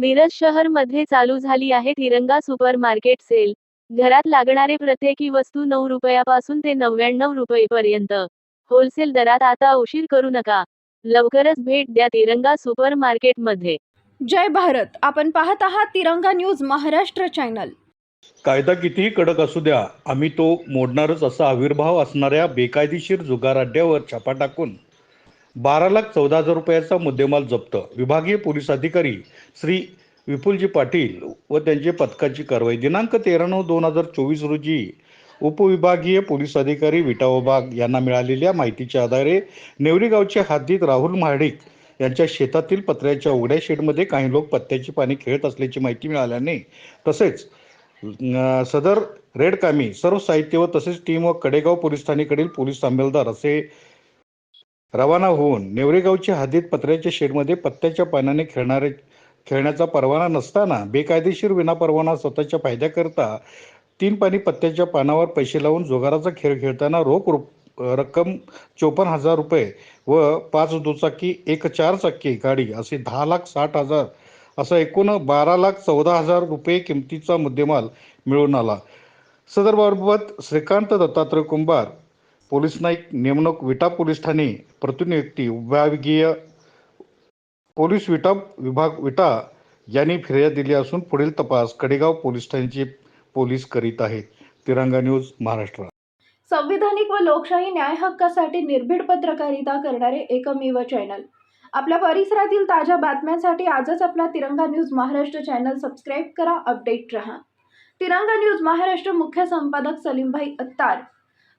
मिरज शहरमध्ये चालू झाली आहे तिरंगा सुपर मार्केट सेल. घरात लागणारे प्रत्येकी वस्तू नऊ रुपयापासून ते नव्याण्णव रुपयेपर्यंत. होलसेल दरात आता उशीर करू नका. लवकरच भेट द्या तिरंगा सुपर मार्केटमध्ये जय भारत. आपण पाहत आहात तिरंगा न्यूज महाराष्ट्र चॅनल. कायदा कितीही कडक असू द्या आम्ही तो मोडणारच असा आविर्भाव असणाऱ्या बेकायदेशीर जुगार अड्ड्यावर छापा टाकून बारा लाख चौदा हजार रुपयाचा मुद्देमाल जप्त. विभागीय पोलीस अधिकारी श्री विपुलजी पाटील व त्यांची पथकाची कारवाई. दिनांक तेरा नऊ दोन हजार चोवीस रोजी उपविभागीय पोलीस अधिकारी विटाओबाग यांना मिळालेल्या माहितीच्या आधारे नेवरी गावच्या हद्दीत राहुल महाडिक यांच्या शेतातील पत्र्याच्या उघड्या शेडमध्ये काही लोक पत्त्याची पाणी खेळत असल्याची माहिती मिळाल्याने तसेच सदर रेड कामी सर्व साहित्य व तसेच टीम व कडेगाव पोलीस ठाणेकडील पोलीस अंमलदार असे रवाना होऊन नेवरेगावच्या हद्दीत पत्र्याच्या शेडमध्ये पत्त्याच्या पाण्याने खेळणारे खेळण्याचा परवाना नसताना बेकायदेशीर विनापरवाना स्वतःच्या फायद्याकरता तीन पाणी पत्त्याच्या पानावर पैसे लावून जुगाराचा खेळ खेळताना रोख रुप रक्कम चोपन्न हजार रुपये व पाच दुचाकी एक चार चाकी गाडी असे दहा लाख साठ हजार असा एकूण बारा लाख चौदा हजार रुपये किमतीचा मुद्देमाल मिळून आला. सदरबाबत श्रीकांत दत्तात्रय कुंभार पोलीस नाईक नेमणूक विटा पोलीस ठाणे प्रतिनियुक्ती विभागीय पोलीस विटा विभाग विटा यांनी फिर्याद दिली असून पुढील तपास कडेगाव पोलीस ठाण्याचे पोलीस करीत आहेत. तिरंगा न्यूज महाराष्ट्र. संविधानिक व लोकशाही न्याय हक्कासाठी निर्भीड पत्रकारिता करणारे एकमेव चॅनल. आपल्या परिसरातील ताज्या बातम्यांसाठी आजच आपला Tiranga news Maharashtra channel subscribe करा अपडेट रहा. तिरंगा न्यूज महाराष्ट्र मुख्य संपादक सलीमभाई अत्तार.